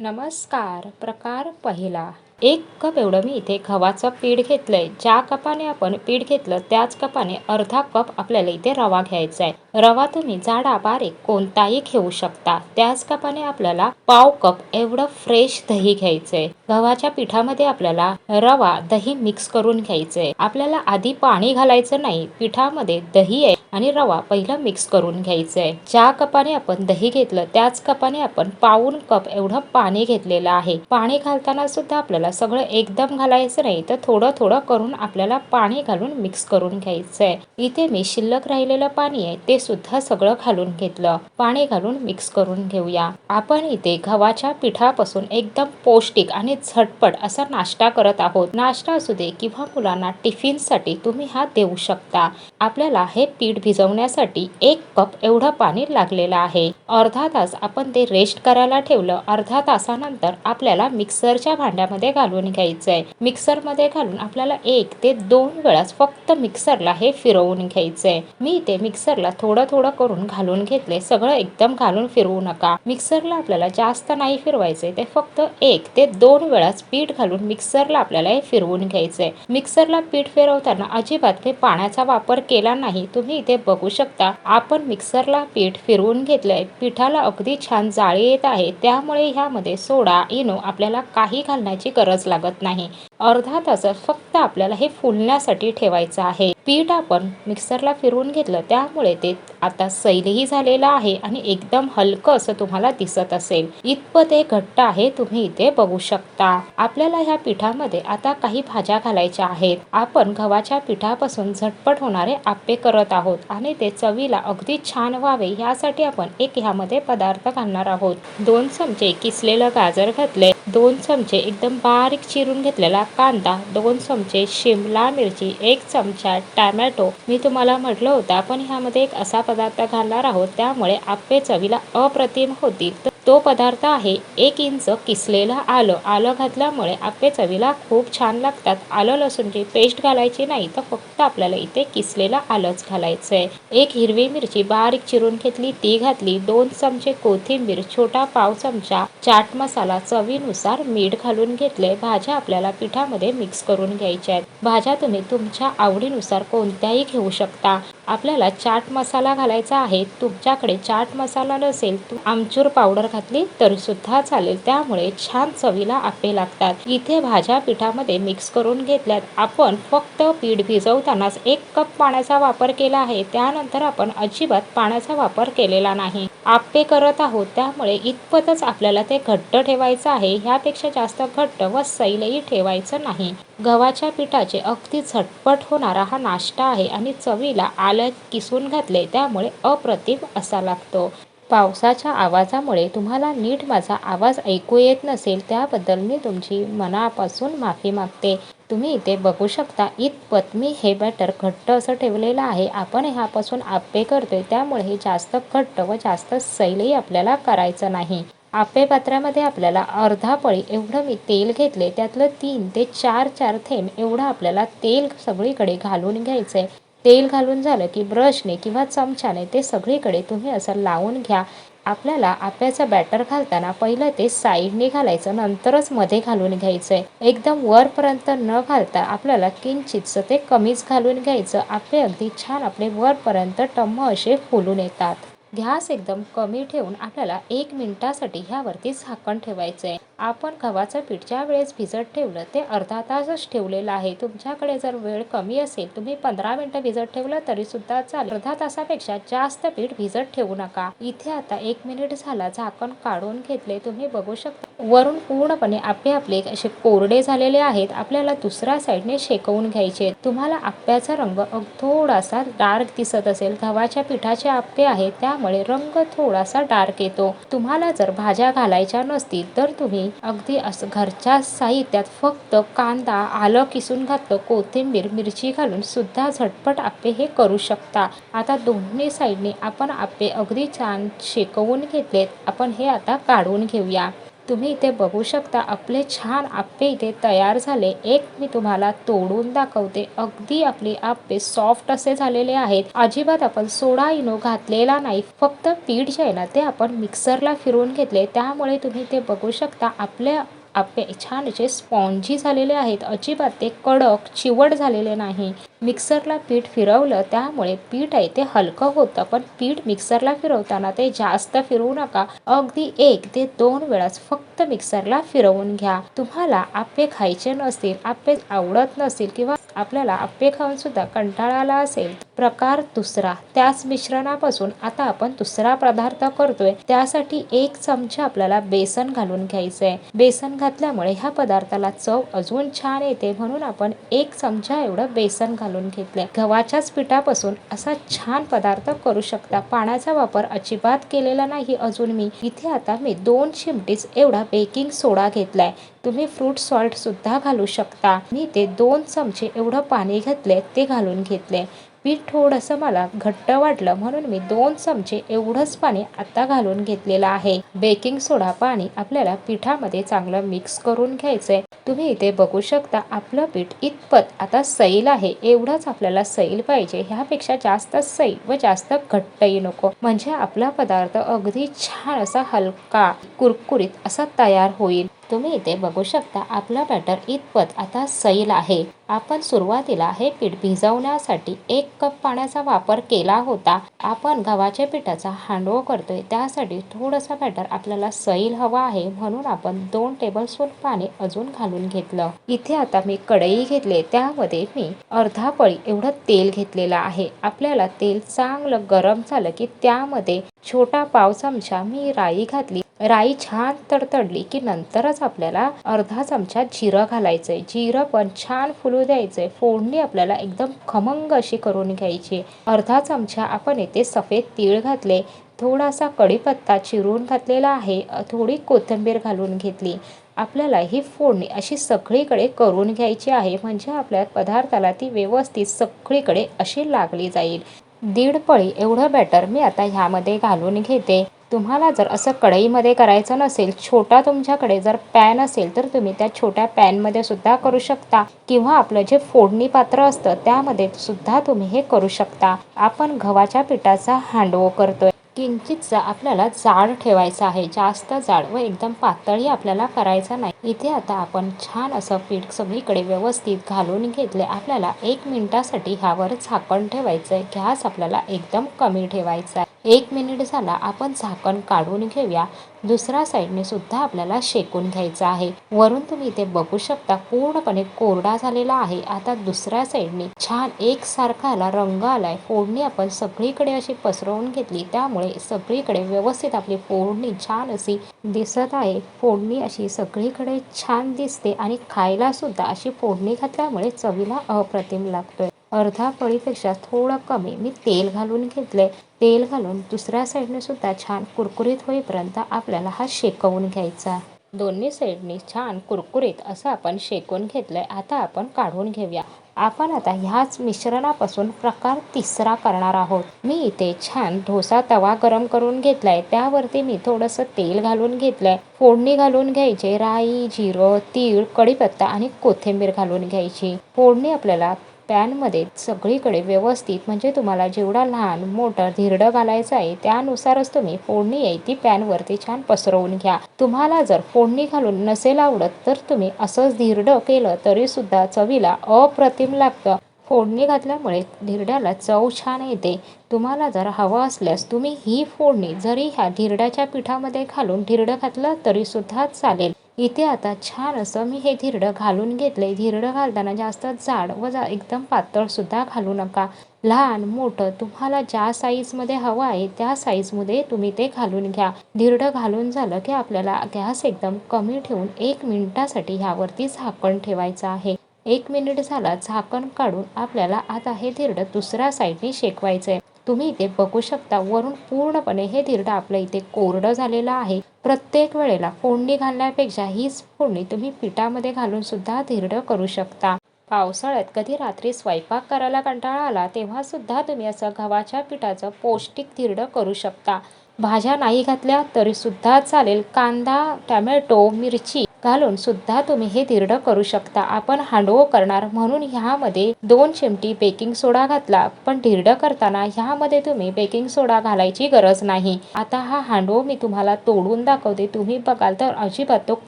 नमस्कार. प्रकार पहिला. एक कप एवढं मी इथे गव्हाचं पीठ घेतलंय. ज्या कपाने आपण पीठ घेतलं त्याच कपाने अर्धा कप आपल्याला इथे रवा घ्यायचा आहे रवा तुम्ही जाडा बारीक कोणताही घेऊ शकता. त्याच कपाने आपल्याला पाव कप एवढं फ्रेश दही घ्यायचंय. गव्हाच्या पिठामध्ये आपल्याला रवा दही मिक्स करून घ्यायचंय. आपल्याला आधी पाणी घालायचं नाही पिठामध्ये दही आहे आणि रवा पहिलं मिक्स करून घ्यायचंय. ज्या कपाने आपण दही घेतलं त्याच कपाने आपण पाऊन कप एवढं पाणी घेतलेलं आहे. पाणी घालताना सुद्धा आपल्याला सगळं एकदम घालायचं नाही तर थोडं थोडं करून आपल्याला पाणी घालून मिक्स करून घ्यायचंय. इथे मी शिल्लक राहिलेलं पाणी आहे ते सुद्धा सगळं घालून घेतलं. पाणी घालून मिक्स करून घेऊया. आपण इथे गव्हाच्या पिठापासून एकदम पौष्टिक आणि झटपट असा नाश्ता करत आहोत. नाश्ता असू दे किंवा मुलांना टिफिनसाठी तुम्ही हा देऊ शकता. आपल्याला हे पीठ भिजवण्यासाठी एक कप एवढं पाणी लागलेलं आहे. अर्धा तास आपण ते रेस्ट करायला ठेवलं. अर्धा तासानंतर आपल्याला मिक्सरच्या भांड्यामध्ये घालून घ्यायचं आहे मिक्सरमध्ये घालून आपल्याला एक ते दोन वेळास फक्त मिक्सरला हे फिरवून घ्यायचंय. मी ते मिक्सरला थोडं थोडं करून घालून घेतले. सगळं एकदम घालून फिरवू नका. मिक्सरला आपल्याला जास्त नाही फिरवायचंय. ते फक्त एक ते दोन वेळाच पीठ घालून मिक्सरला आपल्याला हे फिरवून घ्यायचंय. मिक्सरला पीठ फिरवताना अजिबात हे पाण्याचा वापर केला नाही. तुम्ही इथे बघू शकता आपण मिक्सरला पीठ फिरवून घेतलंय. पिठाला अगदी छान जाळी येत आहे. त्यामुळे ह्यामध्ये सोडा इनो आपल्याला काही घालण्याची गरज लागत नाही. अर्धा तासात फक्त आपल्याला हे फुलण्यासाठी ठेवायचं आहे. पीठ आपण मिक्सरला फिरवून घेतलं त्यामुळे ते आता सैलही झालेलं आहे आणि एकदम हलकं असं तुम्हाला दिसत असेल. इतपत हे घट्ट आहे तुम्ही इथे बघू शकता. आपल्याला ह्या पिठामध्ये आता काही भाज्या घालायच्या आहेत. आपण गव्हाच्या पिठापासून झटपट होणारे आप्पे करत आहोत आणि ते चवीला अगदी छान व्हावे यासाठी आपण एक ह्यामध्ये पदार्थ घालणार आहोत. दोन चमचे किसलेलं गाजर घातले. दोन चमचे एकदम बारीक चिरून घेतलेला कांदा दोन चमचे शिमला मिरची एक चमचा टॅमॅटो. मी तुम्हाला म्हटलं होतं आपण ह्यामध्ये एक असा पदार्थ घालणार आहोत त्यामुळे आप्पे चवीला अप्रतिम होतील. तर तो पदार्थ आहे. एक इंच किसलेलं आलं. आलं घातल्यामुळे आपले चवीला खूप छान लागतात. आलं लसूणची पेस्ट घालायची नाही तर फक्त आपल्याला इथे किसलेलं आलंच घालायचं आहे एक हिरवी मिरची बारीक चिरून घेतली. ती घातली. दोन चमचे कोथिंबीर छोटा पाव चमचा चाट मसाला चवीनुसार मीठ घालून घेतले. भाज्या आपल्याला पिठामध्ये मिक्स करून घ्यायच्या आहेत. भाज्या तुम्ही तुमच्या आवडीनुसार कोणत्याही घेऊ शकता. आपल्याला चाट मसाला घालायचा आहे. तुमच्याकडे चाट मसाला नसेल तू आमचूर पावडर घातली तरी सुद्धा चालेल. त्यामुळे छान चवीला आप्पे लागतात. इथे भाज्या पिठामध्ये मिक्स करून घेतल्यात. आपण फक्त पीठ भिजवतानाच एक कप पाण्याचा वापर केला आहे. त्यानंतर आपण अजिबात पाण्याचा वापर केलेला नाही. आप्पे करत आहोत. त्यामुळे इतपतच आपल्याला ते घट्ट ठेवायचं आहे. ह्यापेक्षा जास्त घट्ट व सैलही ठेवायचं नाही. गव्हाच्या पिठाचे अगदी झटपट होणारा हा नाश्ता आहे आणि चवीला आलं किसून घातले त्यामुळे अप्रतिम असा लागतो. पावसाच्या आवाजामुळे तुम्हाला नीट माझा आवाज ऐकू येत नसेल त्याबद्दल मी तुमची मनापासून माफी मागते. तुम्ही इथे बघू शकता इतपत मी हे बॅटर घट्ट असं ठेवलेलं आहे. आपण ह्यापासून आप्पे करतोय त्यामुळे हे जास्त घट्ट व जास्त सैलही आपल्याला करायचं नाही. आप्पे पात्रामध्ये आपल्याला अर्धा पळी एवढं मी तेल घेतले त्यातलं तीन ते चार चार थेंब एवढं आपल्याला तेल सगळीकडे घालून घ्यायचं आहे तेल घालून झालं की ब्रशने किंवा चमच्याने ते सगळीकडे तुम्ही असं लावून घ्या. आपल्याला आप्याचं बॅटर घालताना पहिलं ते साईडने घालायचं नंतरच मध्ये घालून घ्यायचं आहे एकदम वरपर्यंत न घालता आपल्याला किंचितचं ते कमीच घालून घ्यायचं. आपले अगदी छान आपले वरपर्यंत टम्म असे फुलून येतात. गॅस एकदम कमी ठेवून आपल्याला एक मिनिटासाठी ह्यावरती झाकण ठेवायचं आहे आपण गव्हाचं पीठ ज्या वेळेस भिजत ठेवलं ते अर्धा तासच ठेवलेलं आहे. तुमच्याकडे जर वेळ कमी असेल तुम्ही पंधरा मिनटं भिजत ठेवलं तरी सुद्धा चालेल. अर्धा तासापेक्षा जास्त पीठ भिजत ठेवू नका. इथे आता एक मिनिट झाला झाकण काढून घेतले तुम्ही बघू शकता. वरून पूर्णपणे आपले आपले असे कोरडे झालेले आहेत. आपल्याला दुसऱ्या साईडने शेकवून घ्यायचे तुम्हाला आप्याचा रंग थोडासा डार्क दिसत असेल. गव्हाच्या पिठाचे आप्पे आहेत त्यामुळे रंग थोडासा डार्क येतो. तुम्हाला जर भाज्या घालायच्या नसतील तर तुम्ही अगदी असं घरच्या साहित्यात फक्त कांदा आलं किसून घातलं कोथिंबीर मिरची घालून सुद्धा झटपट आप्पे हे करू शकता. आता दोन्ही साईडने आपण आप्पे अगदी छान शेकवून घेतलेत. आपण हे आता काढून घेऊया. तुम्ही इथे बघू शकता आपले छान आप्पे इथे तयार झाले. एक मी तुम्हाला तोडून दाखवते. अगदी आपले आप्पे सॉफ्ट असे झालेले आहेत. अजिबात आपण सोडा इनो घातलेला नाही. फक्त पीठ जे आहे ना ते आपण मिक्सरला फिरवून घेतले. त्यामुळे तुम्ही ते बघू शकता आपल्या आपे छान असे स्पॉन्जी झालेले आहेत. अजिबात ते कडक चिवट झालेले नाही. मिक्सरला पीठ फिरवलं त्यामुळे पीठ आहे ते हलकं होतं. पण पीठ मिक्सरला फिरवताना ते जास्त फिरवू नका. अगदी एक ते दोन वेळाच फक्त मिक्सरला फिरवून घ्या. तुम्हाला आप्पे खायचे नसतील आप्पे आवडत नसतील किंवा आपल्याला आप्पे खाऊन सुद्धा कंटाळा आला असेल. प्रकार दुसरा. त्याच मिश्रणापासून आता आपण दुसरा पदार्थ करतोय. त्यासाठी एक चमचा आपल्याला बेसन घालून घ्यायचंय. बेसन घातल्यामुळे ह्या पदार्थाला चव अजून छान येते म्हणून आपण एक चमचा एवढं बेसन घालून घेतले गव्हाच्याच पिठापासून असा छान पदार्थ करू शकता. पाण्याचा वापर अजिबात केलेला नाही अजून मी. इथे आता मी दोन चिमटीच एवढा बेकिंग सोडा घेतलाय. तुम्ही फ्रूट सॉल्ट सुद्धा घालू शकता. मी ते दोन चमचे एवढं पाणी घेतले ते घालून घेतले पीठ थोडंसं मला घट्ट वाटलं म्हणून मी दोन चमचे एवढंच पाणी आता घालून घेतलेलं आहे. बेकिंग सोडा पाणी आपल्याला पिठामध्ये चांगलं मिक्स करून घ्यायचंय. तुम्ही इथे बघू शकता आपलं पीठ इतपत आता सैल आहे. एवढंच आपल्याला सैल पाहिजे. ह्यापेक्षा जास्त सैल व जास्त घट्टही नको. म्हणजे आपला पदार्थ अगदी छान असा हलका कुरकुरीत असा तयार होईल. तुम्ही इथे बघू शकता आपला बॅटर इतपत आता सैल आहे. आपण सुरुवातीला हे पीठ भिजवण्यासाठी एक कप पाण्याचा वापर केला होता. आपण गव्हाच्या पिठाचा हांडवो करतोय त्यासाठी थोडंसं बॅटर आपल्याला सैल हवा आहे म्हणून आपण दोन टेबलस्पून पाणी अजून घालून घेतलं. इथे आता मी कढई घेतले त्यामध्ये मी अर्धा पळी एवढं तेल घेतलेलं आहे. आपल्याला तेल चांगलं गरम झालं की त्यामध्ये छोटा पाव चमचा मी राई घातली. राई छान तडतडली की नंतरच आपल्याला अर्धा चमचा जिरं घालायचं आहे जिरं पण छान फुलू द्यायचं आहे फोडणी आपल्याला एकदम खमंग अशी करून घ्यायची. अर्धा चमचा आपण येथे सफेद तीळ घातले. थोडासा कढीपत्ता चिरून घातलेला आहे. थोडी कोथिंबीर घालून घेतली. आपल्याला ही फोडणी अशी सगळीकडे करून घ्यायची आहे. म्हणजे आपल्या पदार्थाला ती व्यवस्थित सगळीकडे अशी लागली जाईल. दीड पळी एवढं बॅटर मी आता ह्यामध्ये घालून घेते. तुम्हाला जर असं कढईमध्ये करायचं नसेल छोटा तुमच्याकडे जर पॅन असेल तर तुम्ही त्या छोट्या पॅनमध्ये सुद्धा करू शकता. किंवा आपलं जे फोडणी पात्र असतं त्यामध्ये सुद्धा तुम्ही हे करू शकता. आपण गव्हाच्या पिठाचा हांडवो करतोय. किंचितचा आपल्याला जाड ठेवायचा आहे. जास्त जाड व एकदम पातळी आपल्याला करायचा नाही. इथे आता आपण छान असं पीठ सगळीकडे व्यवस्थित घालून घेतले. आपल्याला एक मिनिटासाठी ह्यावर झाकण ठेवायचं आहे गॅस आपल्याला एकदम कमी ठेवायचा आहे. एक मिनिट झाला आपण झाकण काढून घेऊया. दुसऱ्या साईडने सुद्धा आपल्याला शेकून घ्यायचं आहे. वरून तुम्ही इथे बघू शकता पूर्णपणे कोरडा झालेला आहे. आता दुसऱ्या साईडने छान एकसारखा आला रंग आलाय. फोडणी आपण सगळीकडे अशी पसरवून घेतली. त्यामुळे सगळीकडे व्यवस्थित आपली फोडणी छान अशी दिसत आहे. फोडणी अशी सगळीकडे छान दिसते आणि खायला सुद्धा अशी फोडणी घातल्यामुळे चवीला अप्रतिम लागतोय. अर्धा पळीपेक्षा थोडं कमी मी तेल घालून घेतले तेल घालून दुसऱ्या साईडने सुद्धा छान कुरकुरीत होईपर्यंत आपल्याला हा शेकवून घ्यायचा. दोन्ही साईडनी छान कुरकुरीत असं आपण शेकून घेतलंय. आता आपण काढून घेऊया. आपण आता ह्याच मिश्रणापासून प्रकार तिसरा करणार आहोत. मी इथे छान डोसा तवा गरम करून घेतलाय. त्यावरती मी थोडंसं तेल घालून घेतलंय. फोडणी घालून घ्यायचे राई जिरं तीळ कढीपत्ता आणि कोथिंबीर घालून घ्यायची. फोडणी आपल्याला पॅनमध्ये सगळीकडे व्यवस्थित म्हणजे तुम्हाला जेवढा लहान मोठं धिरडं घालायचं आहे त्यानुसारच तुम्ही फोडणी आहे ती पॅनवरती छान पसरवून घ्या. तुम्हाला जर फोडणी घालून नसेल आवडत तर तुम्ही असंच धिरडं केलं तरी सुद्धा चवीला अप्रतिम लागतं. फोडणी घातल्यामुळे धिरड्याला चव छान येते. तुम्हाला जर हवं असल्यास तुम्ही ही फोडणी जरी ह्या धिरड्याच्या पिठामध्ये घालून धिरडं घातलं तरीसुद्धा चालेल. इथे आता छान असं मी हे धिरडं घालून घेतलंय. धिरडं घालताना जास्त जाड व जा एकदम पातळ सुद्धा घालू नका. लहान मोठं तुम्हाला ज्या साईजमध्ये हवं आहे त्या साईजमध्ये तुम्ही ते घालून घ्या. धिरडं घालून झालं की आपल्याला गॅस एकदम कमी ठेवून एक मिनिटासाठी ह्यावरती झाकण ठेवायचं आहे. एक मिनिट झाला झाकण काढून आपल्याला आता हे धिरडं दुसऱ्या साईडने शेकवायचं आहे तुम्ही इथे बघू शकता वरून पूर्णपणे हे धिरडं आपलं इथे कोरडं झालेलं आहे. प्रत्येक वेळेला फोडणी घालण्यापेक्षा हीच फोडणी तुम्ही पिठामध्ये घालून सुद्धा धिरडं करू शकता. पावसाळ्यात कधी रात्री स्वयंपाक करायला कंटाळा आला तेव्हा सुद्धा तुम्ही असं गव्हाच्या पिठाचं पौष्टिक धिरडं करू शकता. भाज्या नाही घातल्या तरी सुद्धा चालेल कांदा टमॅटो मिरची घालून सुद्धा तुम्ही हे धिरडं करू शकता. आपण हांडवो करणार म्हणून ह्यामध्ये दोन चिमटी बेकिंग सोडा घातला. पण धिरडं करताना ह्यामध्ये तुम्ही बेकिंग सोडा घालायची गरज नाही. आता हा हांडवो मी तुम्हाला तोडून दाखवते. तुम्ही बघाल तर अजिबात तो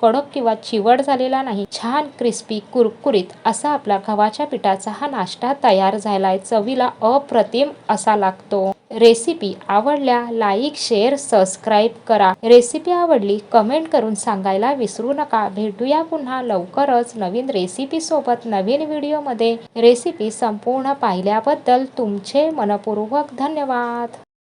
कडक किंवा चिवट झालेला नाही. छान क्रिस्पी कुरकुरीत असा आपला गव्हाच्या पिठाचा हा नाश्ता तयार झालाय. चवीला अप्रतिम असा लागतो. रेसिपी आवडल्या लाईक शेअर सबस्क्राईब करा. रेसिपी आवडली कमेंट करून सांगायला विसरू नका. भेटूया पुन्हा लवकरच नवीन रेसिपी सोबत नवीन व्हिडिओमध्ये. रेसिपी संपूर्ण पाहिल्याबद्दल तुमचे मनपूर्वक धन्यवाद.